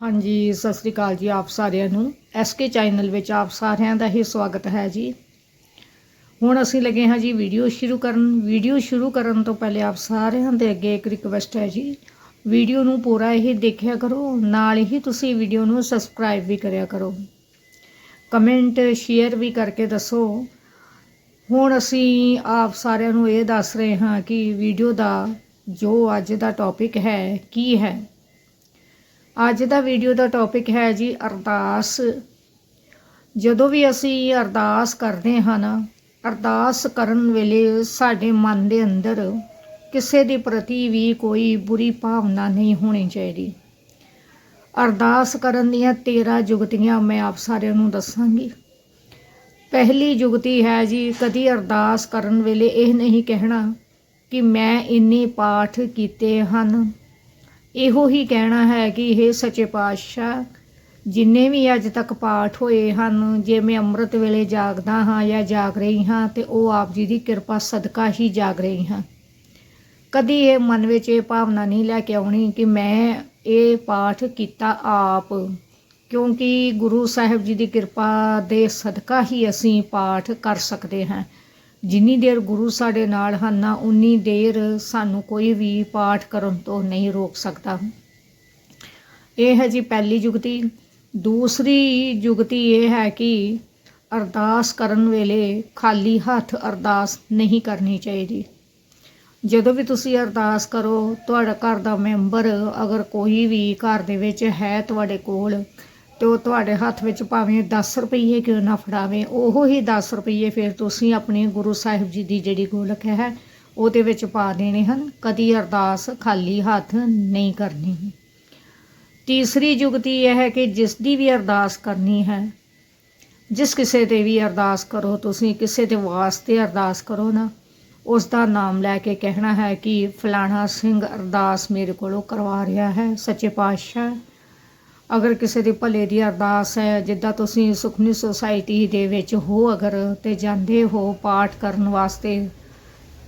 ਹਾਂਜੀ, ਸਤਿ ਸ੍ਰੀ ਅਕਾਲ ਜੀ ਆਪ ਸਾਰਿਆਂ ਨੂੰ। ਐਸਕੇ ਚੈਨਲ ਵਿੱਚ ਆਪ ਸਾਰਿਆਂ ਦਾ ਹੀ ਸਵਾਗਤ ਹੈ ਜੀ। ਹੁਣ ਅਸੀਂ ਲੱਗੇ ਹਾਂ ਜੀ ਵੀਡੀਓ ਸ਼ੁਰੂ ਕਰਨ। ਵੀਡੀਓ ਸ਼ੁਰੂ ਕਰਨ ਤੋਂ ਪਹਿਲੇ ਆਪ ਸਾਰਿਆਂ ਦੇ ਅੱਗੇ ਇੱਕ ਰਿਕਵੈਸਟ ਹੈ ਜੀ। ਵੀਡੀਓ ਨੂੰ ਪੂਰਾ ਹੀ ਦੇਖਿਆ ਕਰੋ, ਨਾਲ ਹੀ ਤੁਸੀਂ ਵੀਡੀਓ ਨੂੰ ਸਬਸਕ੍ਰਾਈਬ ਵੀ ਕਰਿਆ ਕਰੋ। ਕਮੈਂਟ ਸ਼ੇਅਰ ਵੀ ਕਰਕੇ ਦੱਸੋ। ਹੁਣ ਅਸੀਂ ਆਪ ਸਾਰਿਆਂ ਨੂੰ ਇਹ ਦੱਸ ਰਹੇ ਹਾਂ ਕਿ ਵੀਡੀਓ ਦਾ ਜੋ ਅੱਜ ਦਾ ਟੌਪਿਕ ਹੈ, ਕੀ ਹੈ? ਅੱਜ ਦਾ ਵੀਡੀਓ ਦਾ ਟੌਪਿਕ ਹੈ ਜੀ ਅਰਦਾਸ। ਜਦੋਂ ਵੀ ਅਸੀਂ ਅਰਦਾਸ ਕਰਦੇ ਹਾਂ ਅਰਦਾਸ ਕਰਨ ਵੇਲੇ ਸਾਡੇ ਮਨ ਦੇ ਅੰਦਰ ਕਿਸੇ ਦੇ ਪ੍ਰਤੀ ਵੀ ਕੋਈ ਬੁਰੀ ਭਾਵਨਾ ਨਹੀਂ ਹੋਣੀ ਚਾਹੀਦੀ। ਅਰਦਾਸ ਕਰਨ ਦੀਆਂ 13 ਜੁਗਤੀਆਂ ਮੈਂ ਆਪ ਸਾਰਿਆਂ ਨੂੰ ਦੱਸਾਂਗੀ। ਪਹਿਲੀ ਜੁਗਤੀ ਹੈ ਜੀ ਕਦੀ ਅਰਦਾਸ ਕਰਨ ਵੇਲੇ ਇਹ ਨਹੀਂ ਕਹਿਣਾ ਕਿ ਮੈਂ ਇੰਨੇ ਪਾਠ ਕੀਤੇ ਹਨ ਇਹੋ ਹੀ ਕਹਿਣਾ ਹੈ ਕਿ ਇਹ ਸੱਚੇ ਪਾਤਸ਼ਾਹ, ਜਿੰਨੇ ਵੀ ਅੱਜ ਤੱਕ ਪਾਠ ਹੋਏ ਹਨ, ਜੇ ਮੈਂ ਅੰਮ੍ਰਿਤ ਵੇਲੇ ਜਾਗਦਾ ਹਾਂ ਜਾਂ ਜਾਗ ਰਹੀ ਹਾਂ, ਤੇ ਉਹ ਆਪ ਜੀ ਦੀ ਕਿਰਪਾ ਸਦਕਾ ਹੀ ਜਾਗ ਰਹੀ ਹਾਂ। ਕਦੀ ਇਹ ਮਨ ਵਿੱਚ ਇਹ ਭਾਵਨਾ ਨਹੀਂ ਲੈ ਕੇ ਆਉਣੀ ਕਿ ਮੈਂ ਇਹ ਪਾਠ ਕੀਤਾ ਆਪ, ਕਿਉਂਕਿ ਗੁਰੂ ਸਾਹਿਬ ਜੀ ਦੀ ਕਿਰਪਾ ਦੇ ਸਦਕਾ ਹੀ ਅਸੀਂ ਪਾਠ ਕਰ ਸਕਦੇ ਹਾਂ। ਜਿੰਨੀ ਦੇਰ ਗੁਰੂ ਸਾਡੇ ਨਾਲ ਹਨ ਨਾ, ਉਨੀ ਦੇਰ ਸਾਨੂੰ ਕੋਈ ਵੀ ਪਾਠ ਕਰਨ ਤੋਂ ਨਹੀਂ ਰੋਕ ਸਕਦਾ। ਇਹ ਹੈ ਜੀ ਪਹਿਲੀ ਜੁਗਤੀ ਦੂਸਰੀ ਜੁਗਤੀ ਇਹ ਹੈ ਕਿ ਅਰਦਾਸ ਕਰਨ ਵੇਲੇ ਖਾਲੀ ਹੱਥ ਅਰਦਾਸ ਨਹੀਂ ਕਰਨੀ ਚਾਹੀਦੀ। ਜਦੋਂ ਵੀ ਤੁਸੀਂ ਅਰਦਾਸ ਕਰੋ, ਤੁਹਾਡਾ ਘਰ ਦਾ ਮੈਂਬਰ ਅਗਰ ਕੋਈ ਵੀ ਘਰ ਦੇ ਵਿੱਚ ਹੈ ਤੁਹਾਡੇ ਕੋਲ ਤੇ ਉਹ ਤੁਹਾਡੇ ਹੱਥ ਵਿੱਚ ਭਾਵੇਂ 10 ਰੁਪਏ ਕਿਉਂ ਨਾ ਫੜਾਵੇ, ਉਹ ਹੀ 10 ਰੁਪਏ ਫਿਰ ਤੁਸੀਂ ਆਪਣੇ ਗੁਰੂ ਸਾਹਿਬ ਜੀ ਦੀ ਜਿਹੜੀ ਗੋਲਕ ਹੈ, ਉਹਦੇ ਵਿੱਚ ਪਾ ਦੇਣੇ ਹਨ। ਕਦੀ ਅਰਦਾਸ ਖਾਲੀ ਹੱਥ ਨਹੀਂ ਕਰਨੀ। ਤੀਸਰੀ ਜੁਗਤੀ ਇਹ ਹੈ ਕਿ ਜਿਸ ਦੀ ਵੀ ਅਰਦਾਸ ਕਰਨੀ ਹੈ, ਜਿਸ ਕਿਸੇ ਤੇ ਵੀ ਅਰਦਾਸ ਕਰੋ, ਤੁਸੀਂ ਕਿਸੇ ਦੇ ਵਾਸਤੇ ਅਰਦਾਸ ਕਰੋ ਨਾ, ਉਸ ਦਾ ਨਾਮ ਲੈ ਕੇ ਕਹਿਣਾ ਹੈ ਕਿ ਫਲਾਣਾ ਸਿੰਘ ਅਰਦਾਸ ਮੇਰੇ ਕੋਲੋਂ ਕਰਵਾ ਰਿਹਾ ਹੈ, ਸੱਚੇ ਪਾਤਸ਼ਾਹ। ਅਗਰ ਕਿਸੇ ਦੀ ਭਲੇ ਦੀ ਅਰਦਾਸ ਹੈ, ਜਿੱਦਾਂ ਤੁਸੀਂ ਸੁਖਨੀ ਸੁਸਾਇਟੀ ਦੇ ਵਿੱਚ ਹੋ ਅਗਰ ਤੇ ਜਾਂਦੇ ਹੋ ਪਾਠ ਕਰਨ ਵਾਸਤੇ,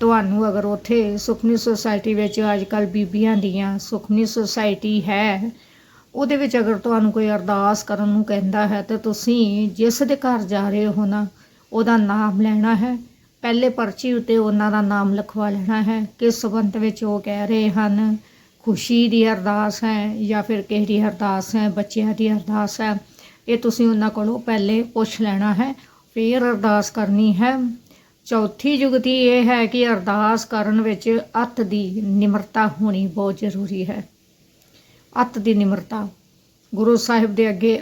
ਤੁਹਾਨੂੰ ਅਗਰ ਉੱਥੇ ਸੁਖਨੀ ਸੁਸਾਇਟੀ ਵਿੱਚ ਅੱਜ ਕੱਲ ਬੀਬੀਆਂ ਦੀਆਂ ਸੁਖਨੀ ਸੁਸਾਇਟੀ ਹੈ, ਉਹਦੇ ਵਿੱਚ ਅਗਰ ਤੁਹਾਨੂੰ ਕੋਈ ਅਰਦਾਸ ਕਰਨ ਨੂੰ ਕਹਿੰਦਾ ਹੈ, ਤਾਂ ਤੁਸੀਂ ਜਿਸ ਦੇ ਘਰ ਜਾ ਰਹੇ ਹੋ ਨਾ, ਉਹਦਾ ਨਾਮ ਲੈਣਾ ਹੈ। ਪਹਿਲੇ ਪਰਚੀ ਉੱਤੇ ਉਹਨਾਂ ਦਾ ਨਾਮ ਲਿਖਵਾ ਲੈਣਾ ਹੈ, ਕਿਸ ਸੰਬੰਧ ਵਿੱਚ ਉਹ ਕਹਿ ਰਹੇ ਹਨ ਖੁਸ਼ੀ ਦੀ ਅਰਦਾਸ ਹੈ ਜਾਂ ਫਿਰ ਕਿਸੇ ਦੀ ਅਰਦਾਸ ਹੈ, ਬੱਚਿਆਂ ਦੀ ਅਰਦਾਸ ਹੈ, ਇਹ ਤੁਸੀਂ ਉਹਨਾਂ ਕੋਲੋਂ ਪਹਿਲੇ ਪੁੱਛ ਲੈਣਾ ਹੈ, ਫਿਰ ਅਰਦਾਸ ਕਰਨੀ ਹੈ। ਚੌਥੀ ਜੁਗਤੀ ਇਹ ਹੈ ਕਿ ਅਰਦਾਸ ਕਰਨ ਵਿੱਚ ਅਤ ਦੀ ਨਿਮਰਤਾ ਹੋਣੀ ਬਹੁਤ ਜ਼ਰੂਰੀ ਹੈ। ਅਤ ਦੀ ਨਿਮਰਤਾ। ਗੁਰੂ ਸਾਹਿਬ ਦੇ ਅੱਗੇ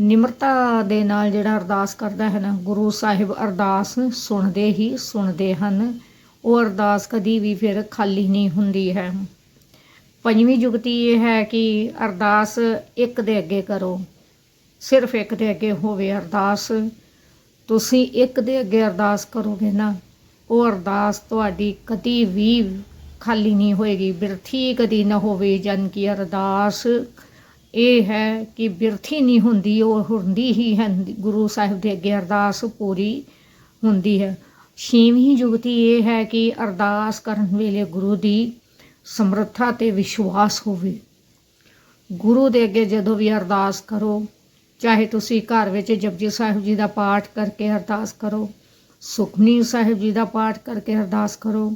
ਨਿਮਰਤਾ ਦੇ ਨਾਲ ਜਿਹੜਾ ਅਰਦਾਸ ਕਰਦਾ ਹੈ ਨਾ, ਗੁਰੂ ਸਾਹਿਬ ਅਰਦਾਸ ਸੁਣਦੇ ਹੀ ਸੁਣਦੇ ਹਨ। ਉਹ ਅਰਦਾਸ ਕਦੀ ਵੀ ਫਿਰ ਖਾਲੀ ਨਹੀਂ ਹੁੰਦੀ ਹੈ। ਪੰਜਵੀਂ ਜੁਗਤੀ ਇਹ ਹੈ ਕਿ ਅਰਦਾਸ ਇੱਕ ਦੇ ਅੱਗੇ ਕਰੋ, ਸਿਰਫ ਇੱਕ ਦੇ ਅੱਗੇ ਹੋਵੇ ਅਰਦਾਸ। ਤੁਸੀਂ ਇੱਕ ਦੇ ਅੱਗੇ ਅਰਦਾਸ ਕਰੋਗੇ ਨਾ, ਉਹ ਅਰਦਾਸ ਤੁਹਾਡੀ ਕਦੀ ਵੀ ਖਾਲੀ ਨਹੀਂ ਹੋਏਗੀ, ਬਿਰਥੀ ਕਦੀ ਨਾ ਹੋਵੇ ਜਨ ਕੀ ਅਰਦਾਸ ਇਹ ਹੈ ਕਿ ਬਿਰਥੀ ਨਹੀਂ ਹੁੰਦੀ, ਉਹ ਹੁੰਦੀ ਹੀ ਹੈ, ਗੁਰੂ ਸਾਹਿਬ ਦੇ ਅੱਗੇ ਅਰਦਾਸ ਪੂਰੀ ਹੁੰਦੀ ਹੈ। ਛੇਵੀਂ ਜੁਗਤੀ ਇਹ ਹੈ ਕਿ ਅਰਦਾਸ ਕਰਨ ਵੇਲੇ ਗੁਰੂ ਦੀ ਸਮਰੱਥਾ ਤੇ ਵਿਸ਼ਵਾਸ ਹੋਵੇ। ਗੁਰੂ ਦੇ ਅੱਗੇ ਜਦੋਂ ਵੀ ਅਰਦਾਸ ਕਰੋ, ਚਾਹੇ ਤੁਸੀਂ ਘਰ ਵਿੱਚ ਜਪਜੀ ਸਾਹਿਬ ਜੀ ਦਾ ਪਾਠ ਕਰਕੇ ਅਰਦਾਸ ਕਰੋ ਸੁਖਨੀ ਸਾਹਿਬ ਜੀ ਦਾ ਪਾਠ ਕਰਕੇ ਅਰਦਾਸ ਕਰੋ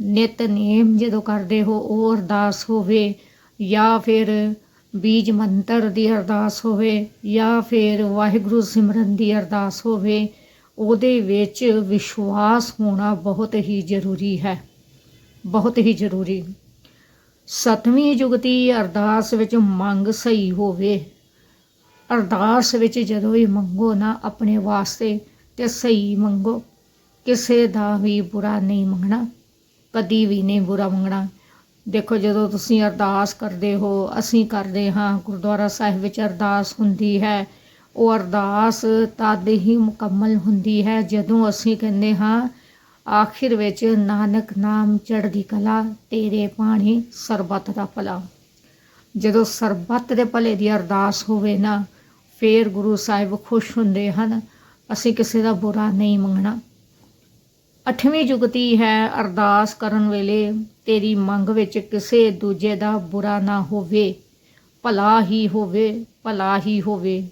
ਨਿਤਨੇਮ ਜਦੋਂ ਕਰਦੇ ਹੋ ਉਹ ਅਰਦਾਸ ਹੋਵੇ, ਜਾਂ ਫਿਰ ਬੀਜ ਮੰਤਰ ਦੀ ਅਰਦਾਸ ਹੋਵੇ, ਜਾਂ ਫਿਰ ਵਾਹਿਗੁਰੂ ਸਿਮਰਨ ਦੀ ਅਰਦਾਸ ਹੋਵੇ, ਉਹਦੇ ਵਿੱਚ ਵਿਸ਼ਵਾਸ ਹੋਣਾ ਬਹੁਤ ਹੀ ਜ਼ਰੂਰੀ ਹੈ। ਬਹੁਤ ਹੀ ਜ਼ਰੂਰੀ। ਸਤਵੀਂ ਜੁਗਤੀ ਅਰਦਾਸ ਵਿੱਚ ਮੰਗ ਸਹੀ ਹੋਵੇ। ਅਰਦਾਸ ਵਿੱਚ ਜਦੋਂ ਵੀ ਮੰਗੋ ਨਾ ਆਪਣੇ ਵਾਸਤੇ ਤੇ ਸਹੀ ਮੰਗੋ। ਕਿਸੇ ਦਾ ਵੀ ਬੁਰਾ ਨਹੀਂ ਮੰਗਣਾ, ਕਦੀ ਵੀ ਨਹੀਂ ਬੁਰਾ ਮੰਗਣਾ। ਦੇਖੋ ਜਦੋਂ ਤੁਸੀਂ ਅਰਦਾਸ ਕਰਦੇ ਹੋ, ਅਸੀਂ ਕਰਦੇ ਹਾਂ, ਗੁਰਦੁਆਰਾ ਸਾਹਿਬ ਵਿੱਚ ਅਰਦਾਸ ਹੁੰਦੀ ਹੈ। ਉਹ ਅਰਦਾਸ ਤਦ ਹੀ ਮੁਕੰਮਲ ਹੁੰਦੀ ਹੈ ਜਦੋਂ ਅਸੀਂ ਕਹਿੰਦੇ ਹਾਂ ਆਖਿਰ ਵਿੱਚ ਨਾਨਕ ਨਾਮ ਚੜ੍ਹਦੀ ਕਲਾ, ਤੇਰੇ ਪਾਣੀ ਸਰਬੱਤ ਦਾ ਭਲਾ। ਜਦੋਂ ਸਰਬੱਤ ਦੇ ਭਲੇ ਦੀ ਅਰਦਾਸ ਹੋਵੇ ਨਾ, ਫੇਰ ਗੁਰੂ ਸਾਹਿਬ ਖੁਸ਼ ਹੁੰਦੇ ਹਨ, ਅਸੀਂ ਕਿਸੇ ਦਾ ਬੁਰਾ ਨਹੀਂ ਮੰਗਣਾ। ਅੱਠਵੀਂ ਜੁਗਤੀ ਹੈ ਅਰਦਾਸ ਕਰਨ ਵੇਲੇ, ਤੇਰੀ ਮੰਗ ਵਿੱਚ ਕਿਸੇ ਦੂਜੇ ਦਾ ਬੁਰਾ ਨਾ ਹੋਵੇ। ਭਲਾ ਹੀ ਹੋਵੇ, ਭਲਾ ਹੀ ਹੋਵੇ।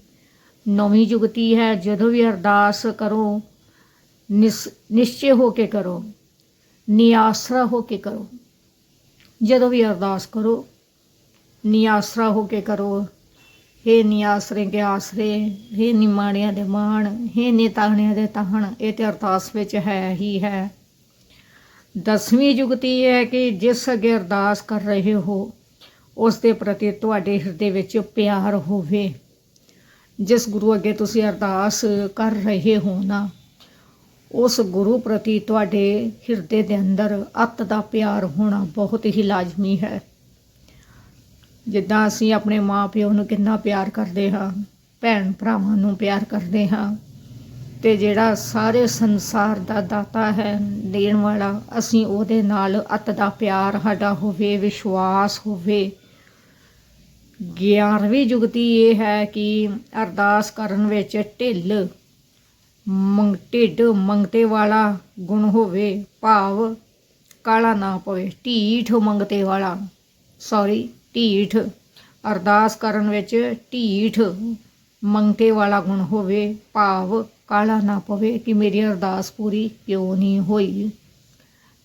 ਨੌਵੀਂ ਜੁਗਤੀ ਹੈ ਜਦੋਂ ਵੀ ਅਰਦਾਸ ਕਰੋ ਨਿਸ਼ਚੈ ਹੋ ਕੇ ਕਰੋ, ਨਿਆਸਰਾ ਹੋ ਕੇ ਕਰੋ। ਜਦੋਂ ਵੀ ਅਰਦਾਸ ਕਰੋ, ਨਿਆਸਰਾ ਹੋ ਕੇ ਕਰੋ। ਹੇ ਨਿਆਸਰੇ ਕੇ ਆਸਰੇ, ਹੇ ਨਿਮਾਣਿਆਂ ਦੇ ਮਾਣ, ਹੇ ਨਿਤਾਣਿਆਂ ਦੇ ਤਾਹਣ, ਇਹ ਤੇ ਅਰਦਾਸ ਵਿੱਚ ਹੈ ਹੀ ਹੈ। ਦਸਵੀਂ ਜੁਗਤੀ ਇਹ ਹੈ ਕਿ ਜਿਸ ਅੱਗੇ ਅਰਦਾਸ ਕਰ ਰਹੇ ਹੋ, ਉਸ ਦੇ ਪ੍ਰਤੀ ਤੁਹਾਡੇ ਹਿਰਦੇ ਵਿੱਚ ਪਿਆਰ ਹੋਵੇ। ਜਿਸ ਗੁਰੂ ਅੱਗੇ ਤੁਸੀਂ ਅਰਦਾਸ ਕਰ ਰਹੇ ਹੋ ਨਾ ਉਸ ਗੁਰੂ ਪ੍ਰਤੀ ਤੁਹਾਡੇ ਹਿਰਦੇ ਦੇ ਅੰਦਰ ਅੱਤ ਦਾ ਪਿਆਰ ਹੋਣਾ ਬਹੁਤ ਹੀ ਲਾਜ਼ਮੀ ਹੈ। ਜਿੱਦਾਂ ਅਸੀਂ ਆਪਣੇ ਮਾਪਿਓ ਨੂੰ ਕਿੰਨਾ ਪਿਆਰ ਕਰਦੇ ਹਾਂ, ਭੈਣ ਭਰਾਵਾਂ ਨੂੰ ਪਿਆਰ ਕਰਦੇ ਹਾਂ, ਤੇ ਜਿਹੜਾ ਸਾਰੇ ਸੰਸਾਰ ਦਾ ਦਾਤਾ ਹੈ, ਦੇਣ ਵਾਲਾ, ਅਸੀਂ ਉਹਦੇ ਨਾਲ ਅੱਤ ਦਾ ਪਿਆਰ, ਸਾਡਾ ਹੋਵੇ, ਵਿਸ਼ਵਾਸ ਹੋਵੇ। ਗਿਆਰਵੀਂ ਜੁਗਤੀ ਇਹ ਹੈ ਕਿ ਅਰਦਾਸ ਕਰਨ ਵਿੱਚ ਢਿੱਲ ਮੰਗ ਢਿੱਡ ਮੰਗਤੇ ਵਾਲਾ ਗੁਣ ਹੋਵੇ ਭਾਵ, ਕਾਲਾ ਨਾ ਪਵੇ, ਢੀਠ ਮੰਗਤੇ ਵਾਲਾ ਸੌਰੀ ਢੀਠ, ਅਰਦਾਸ ਕਰਨ ਵਿੱਚ ਢੀਠ ਮੰਗਤੇ ਵਾਲਾ ਗੁਣ ਹੋਵੇ ਭਾਵ, ਕਾਲਾ ਨਾ ਪਵੇ ਕਿ ਮੇਰੀ ਅਰਦਾਸ ਪੂਰੀ ਕਿਉਂ ਨਹੀਂ ਹੋਈ।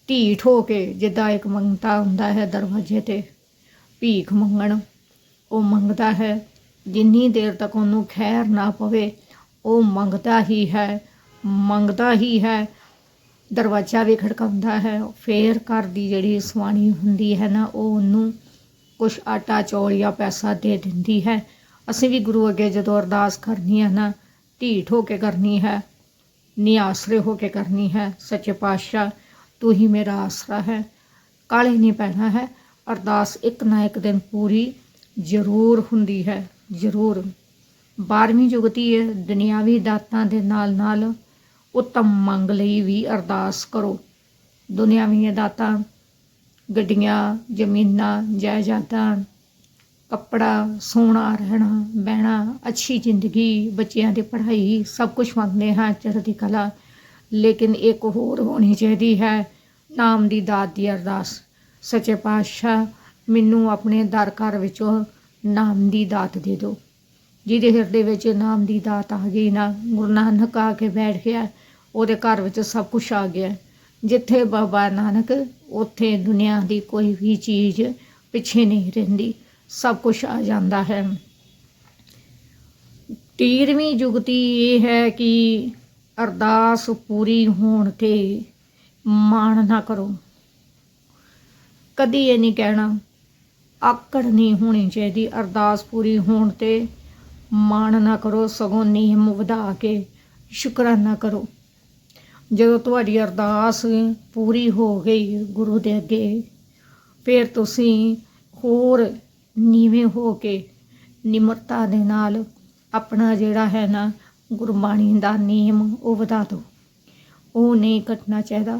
ਢੀਠ ਹੋ ਕੇ ਜਿੱਦਾਂ ਇੱਕ ਮੰਗਤਾ ਹੁੰਦਾ ਹੈ ਦਰਵਾਜ਼ੇ ਤੇ, ਭੀਖ ਮੰਗਣ, ਉਹ ਮੰਗਦਾ ਹੈ, ਜਿੰਨੀ ਦੇਰ ਤੱਕ ਉਹਨੂੰ ਖੈਰ ਨਾ ਪਵੇ ਉਹ ਮੰਗਦਾ ਹੀ ਹੈ, ਮੰਗਦਾ ਹੀ ਹੈ। ਦਰਵਾਜ਼ਾ ਵੀ ਖੜਕਾਉਂਦਾ ਹੈ। ਫੇਰ ਘਰ ਦੀ ਜਿਹੜੀ ਸਵਾਣੀ ਹੁੰਦੀ ਹੈ ਨਾ, ਉਹ ਉਹਨੂੰ ਕੁਛ ਆਟਾ, ਚੌਲ ਜਾਂ ਪੈਸਾ ਦੇ ਦਿੰਦੀ ਹੈ। ਅਸੀਂ ਵੀ ਗੁਰੂ ਅੱਗੇ ਜਦੋਂ ਅਰਦਾਸ ਕਰਨੀ ਹੈ ਨਾ, ਢੀਠ ਹੋ ਕੇ ਕਰਨੀ ਹੈ, ਨਿਆਸਰੇ ਹੋ ਕੇ ਕਰਨੀ ਹੈ, ਸੱਚੇ ਪਾਤਸ਼ਾਹ, ਤੂੰ ਹੀ ਮੇਰਾ ਆਸਰਾ ਹੈ। ਕਾਲੇ ਨਹੀਂ ਪੈਣਾ ਹੈ। ਅਰਦਾਸ ਇੱਕ ਨਾ ਇੱਕ ਦਿਨ ਪੂਰੀ ਜ਼ਰੂਰ ਹੁੰਦੀ ਹੈ, ਜ਼ਰੂਰ। 12ਵੀਂ ਜੁਗਤੀ ਹੈ ਦੁਨਿਆਵੀ ਦਾਤਾਂ ਦੇ ਨਾਲ ਨਾਲ ਉੱਤਮ ਮੰਗ ਲਈ ਵੀ ਅਰਦਾਸ ਕਰੋ। ਦੁਨਿਆਵੀ ਦਾਤਾਂ, ਗੱਡੀਆਂ, ਜ਼ਮੀਨਾਂ, ਜਾਇਦਾਦਾਂ, ਕੱਪੜਾ, ਸੋਨਾ, ਰਹਿਣਾ, ਬਹਿਣਾ, ਅੱਛੀ ਜ਼ਿੰਦਗੀ, ਬੱਚਿਆਂ ਦੀ ਪੜ੍ਹਾਈ, ਸਭ ਕੁਝ ਮੰਗਦੇ ਹਾਂ ਚੜ੍ਹਦੀ ਕਲਾ। ਲੇਕਿਨ ਇੱਕ ਹੋਰ ਹੋਣੀ ਚਾਹੀਦੀ ਹੈ, ਨਾਮ ਦੀ ਦਾਤ ਦੀ ਅਰਦਾਸ। ਸੱਚੇ ਪਾਤਸ਼ਾਹ, ਮੈਨੂੰ ਆਪਣੇ ਦਰ ਘਰ ਵਿੱਚੋਂ ਨਾਮ ਦੀ ਦਾਤ ਦੇ ਦਿਓ। ਜਿਹਦੇ ਹਿਰਦੇ ਵਿੱਚ ਨਾਮ ਦੀ ਦਾਤ ਆ ਗਈ, ਨਾ ਗੁਰੂ ਨਾਨਕ ਆ ਕੇ ਬੈਠ ਗਿਆ, ਉਹਦੇ ਘਰ ਵਿੱਚ ਸਭ ਕੁਝ ਆ ਗਿਆ। ਜਿੱਥੇ ਬਾਬਾ ਨਾਨਕ, ਉੱਥੇ ਦੁਨੀਆ ਦੀ ਕੋਈ ਵੀ ਚੀਜ਼ ਪਿੱਛੇ ਨਹੀਂ ਰਹਿੰਦੀ, ਸਭ ਕੁਝ ਆ ਜਾਂਦਾ ਹੈ। ਤੀਰਵੀਂ ਜੁਗਤੀ ਇਹ ਹੈ ਕਿ ਅਰਦਾਸ ਪੂਰੀ ਹੋਣ ਤੇ ਮਾਣ ਨਾ ਕਰੋ। ਕਦੀ ਇਹ ਨਹੀਂ ਕਹਿਣਾ, ਆਕੜ ਨਹੀਂ ਹੋਣੀ ਚਾਹੀਦੀ ਅਰਦਾਸ ਪੂਰੀ ਹੋਣ ਤੇ। ਮਾਣ ਨਾ ਕਰੋ, ਸਗੋਂ ਨਿਯਮ ਵਧਾ ਕੇ ਸ਼ੁਕਰਾਨਾ ਕਰੋ। ਜਦੋਂ ਤੁਹਾਡੀ ਅਰਦਾਸ ਪੂਰੀ ਹੋ ਗਈ ਗੁਰੂ ਦੇ ਅੱਗੇ, ਫਿਰ ਤੁਸੀਂ ਹੋਰ ਨੀਵੇਂ ਹੋ ਕੇ ਨਿਮਰਤਾ ਦੇ ਨਾਲ ਆਪਣਾ ਜਿਹੜਾ ਹੈ ਨਾ ਗੁਰਬਾਣੀ ਦਾ ਨਿਯਮ ਉਹ ਵਧਾ ਦਿਓ। ਉਹ ਨਹੀਂ ਕੱਟਣਾ ਚਾਹੀਦਾ।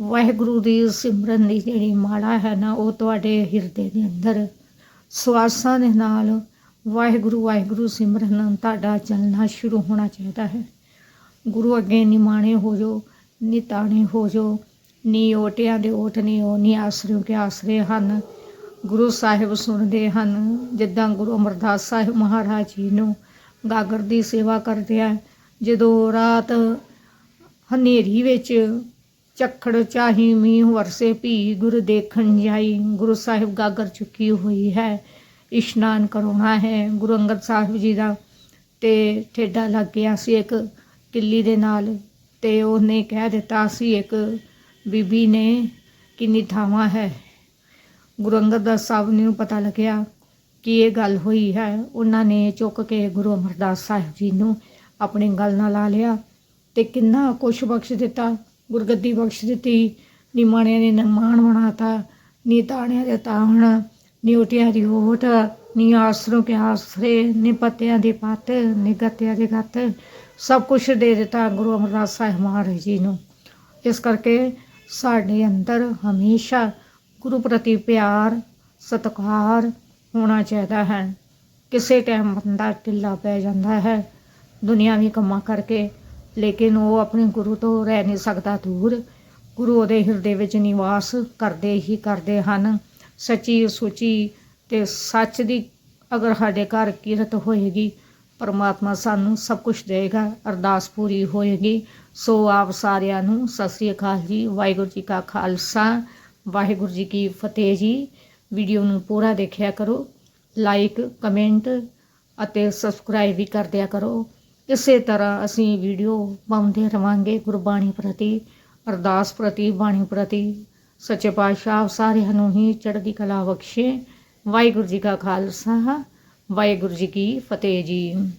ਵਾਹਿਗੁਰੂ ਦੀ ਸਿਮਰਨ ਦੀ ਜਿਹੜੀ ਮਾਲਾ ਹੈ ਨਾ, ਉਹ ਤੁਹਾਡੇ ਹਿਰਦੇ ਦੇ ਅੰਦਰ, ਸਵਾਸਾਂ ਦੇ ਨਾਲ ਵਾਹਿਗੁਰੂ ਵਾਹਿਗੁਰੂ, ਸਿਮਰਨ ਤੁਹਾਡਾ ਚੱਲਣਾ ਸ਼ੁਰੂ ਹੋਣਾ ਚਾਹੀਦਾ ਹੈ। ਗੁਰੂ ਅੱਗੇ ਨਿਮਾਣੇ ਹੋ ਜੋ ਨਿਤਾਣੇ ਹੋ ਜੋ, ਨੀ ਓਟਿਆਂ ਦੇ ਓਟ ਨੀ ਉਹ, ਨੀ ਆਸਰਿਓ ਕੇ ਆਸਰੇ ਹਨ। ਗੁਰੂ ਸਾਹਿਬ ਸੁਣਦੇ ਹਨ, ਜਿੱਦਾਂ ਗੁਰੂ ਅਮਰਦਾਸ ਸਾਹਿਬ ਮਹਾਰਾਜ ਜੀ ਨੂੰ ਗਾਗਰ ਦੀ ਸੇਵਾ ਕਰਦੇ ਆ, ਜਦੋਂ ਰਾਤ ਹਨੇਰੀ ਵਿੱਚ ਚੱਖੜ ਚਾਹੀ ਮੀਂਹ ਵਰਸੇ ਭੀ ਗੁਰ ਦੇਖਣ ਜਾਈ, ਗੁਰੂ ਸਾਹਿਬ ਗਾਗਰ ਚੁੱਕੀ ਹੋਈ ਹੈ। ਇਸ਼ਨਾਨ ਕਰਾਉਣਾ ਹੈ, ਗੁਰੂ ਅੰਗਦ ਸਾਹਿਬ ਜੀ ਦਾ ਤੇ ਠੇਡਾ ਲੱਗ ਗਿਆ ਸੀ ਇੱਕ ਕਿੱਲੀ ਦੇ ਨਾਲ ਤੇ ਉਹਨੇ ਕਹਿ ਦਿੱਤਾ ਸੀ ਇੱਕ ਬੀਬੀ ਨੇ ਕਿੰਨੀ ਥਾਵਾਂ ਹੈ। ਗੁਰੂ ਅੰਗਦ ਦਾਸ ਸਾਹਿਬ ਨੂੰ ਪਤਾ ਲੱਗਿਆ ਕਿ ਇਹ ਗੱਲ ਹੋਈ ਹੈ। ਉਹਨਾਂ ਨੇ ਚੁੱਕ ਕੇ ਗੁਰੂ ਅਮਰਦਾਸ ਸਾਹਿਬ ਜੀ ਨੂੰ ਆਪਣੀ ਗੱਲ ਨਾਲ ਲਾ ਲਿਆ ਤੇ ਕਿੰਨਾ ਕੁਛ ਬਖਸ਼ ਦਿੱਤਾ, ਗੁਰਗੱਦੀ ਬਖਸ਼ ਦਿੱਤੀ। ਨਿਮਾਣਿਆਂ ਨੇ ਨਿਮਾਣ ਬਣਾਤਾ, ਨੀ ਤਾਣਿਆਂ ਦੇ ਤਾਣ ਨੀ ਓਟਿਆਂ ਦੀ ਓਟ ਨੀ ਆਸਰੋਂ ਕੇ ਆਸਰੇ, ਨੀ ਪੱਤਿਆਂ ਦੀ ਪੱਤ, ਨੀ ਗੱਤਿਆਂ ਦੀ ਗੱਤ। ਸਭ ਕੁਝ ਦੇ ਦਿੱਤਾ ਗੁਰੂ ਅਮਰਦਾਸ ਸਾਹਿਬ ਮਹਾਰਾਜ ਜੀ ਨੂੰ। ਇਸ ਕਰਕੇ ਸਾਡੇ ਅੰਦਰ ਹਮੇਸ਼ਾ ਗੁਰੂ ਪ੍ਰਤੀ ਪਿਆਰ, ਸਤਿਕਾਰ ਹੋਣਾ ਚਾਹੀਦਾ ਹੈ। ਕਿਸੇ ਟਾਈਮ ਬੰਦਾ ਢਿੱਲਾ ਪੈ ਜਾਂਦਾ ਹੈ ਦੁਨੀਆਵੀ ਕੰਮਾਂ ਕਰਕੇ, ਲੇਕਿਨ ਉਹ ਆਪਣੇ ਗੁਰੂ ਤੋਂ ਰਹਿ ਨਹੀਂ ਸਕਦਾ ਦੂਰ। ਗੁਰੂ ਉਹਦੇ ਹਿਰਦੇ ਵਿੱਚ ਨਿਵਾਸ ਕਰਦੇ ਹੀ ਕਰਦੇ ਹਨ। ਸੱਚੀ ਸੁਚੀ ਤੇ ਸੱਚ ਦੀ ਅਗਰ ਸਾਡੇ ਘਰ ਕਿਰਤ ਹੋਏਗੀ, ਪਰਮਾਤਮਾ ਸਾਨੂੰ ਸਭ ਕੁਝ ਦੇਵੇਗਾ, ਅਰਦਾਸ ਪੂਰੀ ਹੋਏਗੀ। ਸੋ ਆਪ ਸਾਰਿਆਂ ਨੂੰ ਸਤਿ ਸ੍ਰੀ ਅਕਾਲ ਜੀ। ਵਾਹਿਗੁਰੂ ਜੀ ਕਾ ਖਾਲਸਾ, ਵਾਹਿਗੁਰੂ ਜੀ ਕੀ ਫਤਿਹ ਜੀ। ਵੀਡੀਓ ਨੂੰ ਪੂਰਾ ਦੇਖਿਆ ਕਰੋ, ਲਾਈਕ, ਕਮੈਂਟ ਅਤੇ ਸਬਸਕ੍ਰਾਈਬ ਵੀ ਕਰ ਦਿਆ ਕਰੋ। ਇਸੇ ਤਰ੍ਹਾਂ ਅਸੀਂ ਵੀਡੀਓ ਪਾਉਂਦੇ ਰਵਾਂਗੇ ਗੁਰਬਾਣੀ ਪ੍ਰਤੀ, ਅਰਦਾਸ ਪ੍ਰਤੀ, ਬਾਣੀ ਪ੍ਰਤੀ। ਸੱਚੇ ਪਾਤਸ਼ਾਹ ਆਪ ਸਾਰਿਆਂ ਨੂੰ ਹੀ ਚੜ੍ਹਦੀ ਕਲਾ ਬਖਸ਼ੇ। ਵਾਹਿਗੁਰੂ ਜੀ ਕਾ ਖਾਲਸਾ, ਵਾਹਿਗੁਰੂ ਜੀ ਕੀ ਫਤਿਹ ਜੀ।